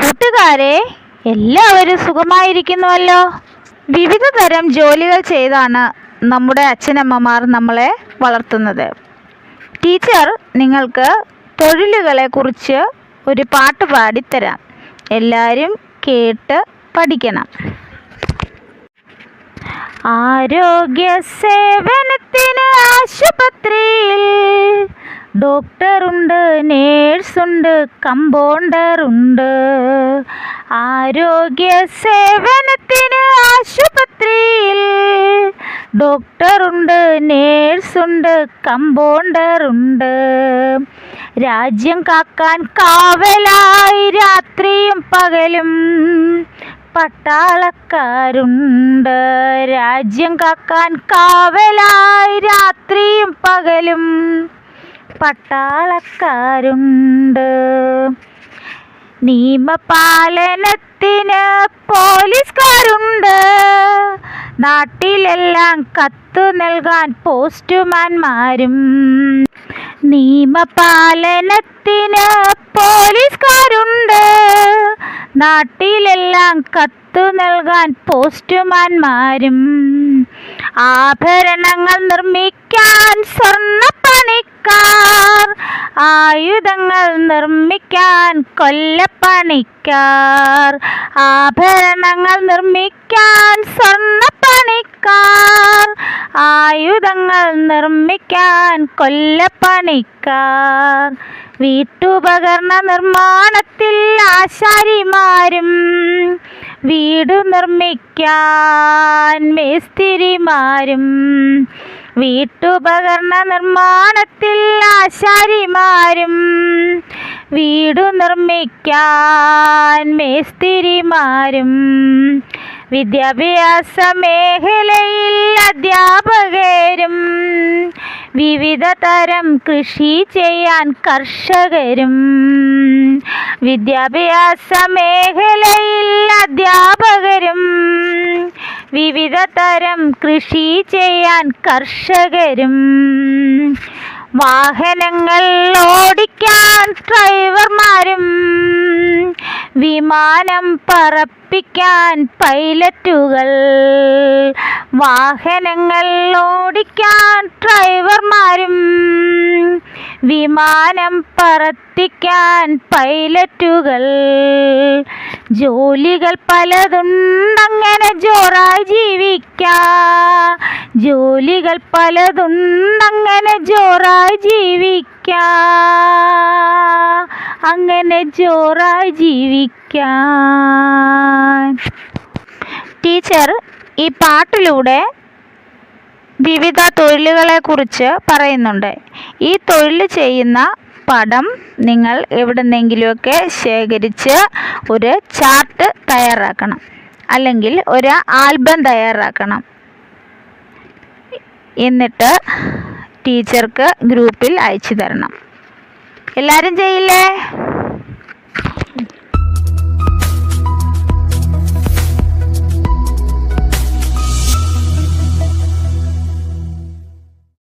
കൂട്ടുകാരെ എല്ലാവരും സുഖമായിരിക്കുന്നുവല്ലോ? വിവിധ തരം ജോലികൾ ചെയ്താണ് നമ്മുടെ അച്ഛനമ്മമാർ നമ്മളെ വളർത്തുന്നത്. ടീച്ചർ നിങ്ങൾക്ക് തൊഴിലുകളെ കുറിച്ച് ഒരു പാട്ട് പാടിത്തരാം. എല്ലാവരും കേട്ട് പഠിക്കണം. ആരോഗ്യ സേവനത്തിന് ആശുപത്രിയിൽ ഡോക്ടറുണ്ട് നേഴ്സുണ്ട് കമ്പൗണ്ടറുണ്ട്. ആരോഗ്യ സേവനത്തിന് ആശുപത്രിയിൽ ഡോക്ടറുണ്ട് നേഴ്സുണ്ട് കമ്പൗണ്ടറുണ്ട്. രാജ്യം കാക്കാൻ കാവലായി രാത്രിയും പകലും പട്ടാളക്കാരുണ്ട്. രാജ്യം കാക്കാൻ കാവലായി രാത്രിയും പകലും പട്ടാളക്കാരുണ്ട്. നിയമപാലനത്തിന് പോലീസുകാരുണ്ട്. നാട്ടിലെല്ലാം കത്തു നൽകാൻ പോസ്റ്റ്മാൻമാരും. നിയമപാലനത്തിന് പോലീസുകാരുണ്ട്. നാട്ടിലെല്ലാം കത്തു നൽകാൻ പോസ്റ്റ്മാൻമാരും. ആഭരണങ്ങൾ നിർമ്മിക്കാൻ ആയുധങ്ങൾ നിർമ്മിക്കാൻ കൊല്ലപ്പണിക്കാർ. ആഭരണങ്ങൾ നിർമ്മിക്കാൻ സ്വർണപ്പണിക്കാർ. ആയുധങ്ങൾ നിർമ്മിക്കാൻ കൊല്ലപ്പണിക്കാർ. വീട്ടുപകരണ നിർമ്മാണത്തിൽ ആശാരിമാരും വീടു നിർമ്മിക്കാൻ മേസ്തിരിമാരും വീട്ടുപകരണ നിർമ്മാണത്തിൽ ആശാരിമാരും വീടു നിർമ്മിക്കാൻ മേസ്തിരിമാരും വിദ്യാഭ്യാസ മേഖലയിൽ അധ്യാപകരും വിവിധ തരം കൃഷി ചെയ്യാൻ കർഷകരും വിദ്യാഭ്യാസ മേഖലയിൽ അധ്യാപകരും വിവിധ തരം കൃഷി ചെയ്യാൻ കർഷകരും വാഹനങ്ങൾ ഓടിക്കാൻ ഡ്രൈവർമാരും വിമാനം പറപ്പിക്കാൻ പൈലറ്റുകൾ വാഹനങ്ങൾ ഓടിക്കാൻ ഡ്രൈവർമാരും വിമാനം പറത്തിക്കാൻ പൈലറ്റുകൾ ജോലികൾ പലതുണ്ടങ്ങനെ ജോറായി ജീവിക്കാം. ജോലികൾ പലതുണ്ടങ്ങനെ ജോറായി ജീവിക്കാം. അങ്ങനെ ജോറായി ജീവിക്കാൻ. ടീച്ചർ ഈ പാട്ടിലൂടെ വിവിധ തൊഴിലുകളെക്കുറിച്ച് പറയുന്നുണ്ട്. ഈ തൊഴിൽ ചെയ്യുന്ന പടം നിങ്ങൾ എവിടെന്നെങ്കിലുമൊക്കെ ശേഖരിച്ച് ഒരു ചാർട്ട് തയ്യാറാക്കണം. അല്ലെങ്കിൽ ഒരു ആൽബം തയ്യാറാക്കണം. എന്നിട്ട് ടീച്ചർക്ക് ഗ്രൂപ്പിൽ അയച്ചു തരണം. എല്ലാവരും ചെയ്യില്ലേ?